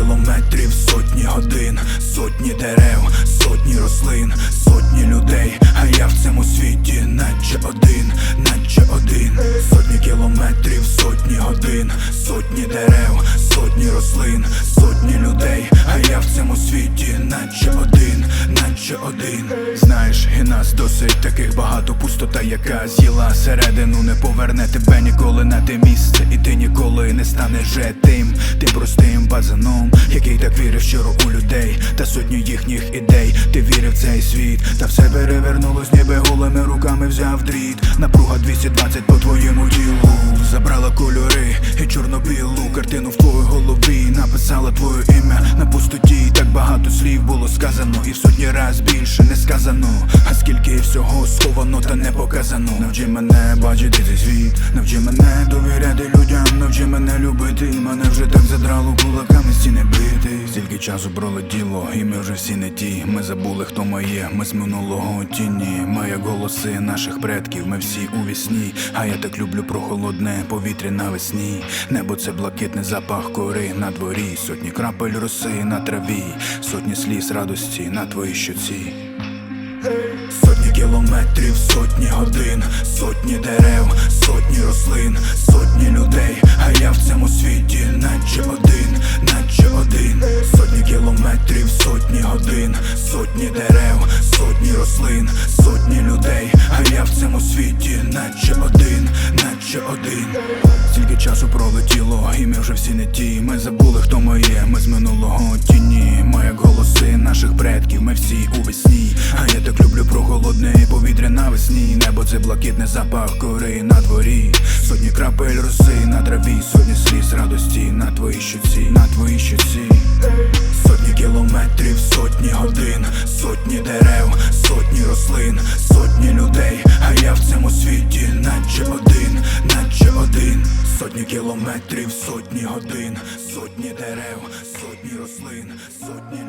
кілометрів, сотні годин, сотні дерев, сотні сотні дерев, сотні рослин, сотні людей, а я в цьому світі, наче один, наче один. Знаєш, і нас досить таких багато пустота, яка з'їла середину, не поверне тебе ніколи на те місце, і ти ніколи не станеш же тим, тим простим базаном, який так вірив щиро у людей, та сотню їхніх ідей. Ти вірив в цей світ, та все перевернулось, ніби голими руками взяв дріт. Напруга 220 по твоєму тілу забрала кольори і чорно-білу картину в твоїй голові. Написала твоє ім'я на пустоті. Так багато слів було сказано, і в сотні раз більше не сказано. А скільки всього сховано та не показано. Навчи мене бачити цей світ, навчи мене довіряти людям, навчи мене любити. Мене вже так задрало кулаками стіни бити. Стільки часу пролетіло, і ми вже всі не ті. Ми забули, хто ми є. Ми з минулого тіні. Голоси наших предків. Ми всі у вісні. А я так люблю прохолодне повітря навесні. Небо це блакитний запах кори на дворі. Сотні крапель роси на траві, сотні сліз радості на твоїй щоці. Сотні кілометрів, сотні сотні дерев, сотні рослин, сотні людей, а я в цьому світі, наче один, наче один. Стільки часу пролетіло, і ми вже всі не ті. Ми забули, хто ми є, ми з минулого тіні. Ми як голоси наших предків, ми всі у весні. А я так люблю прохолодне повітря навесні. Небо це блакитний запах кори на дворі. Сотні крапель роси на траві, сотні сліз радості на твоїй щоці, на твоїй щоці. Рослин, сотні людей, а я в цьому світі, наче один, наче один, сотні кілометрів, сотні годин, сотні дерев, сотні рослин, сотні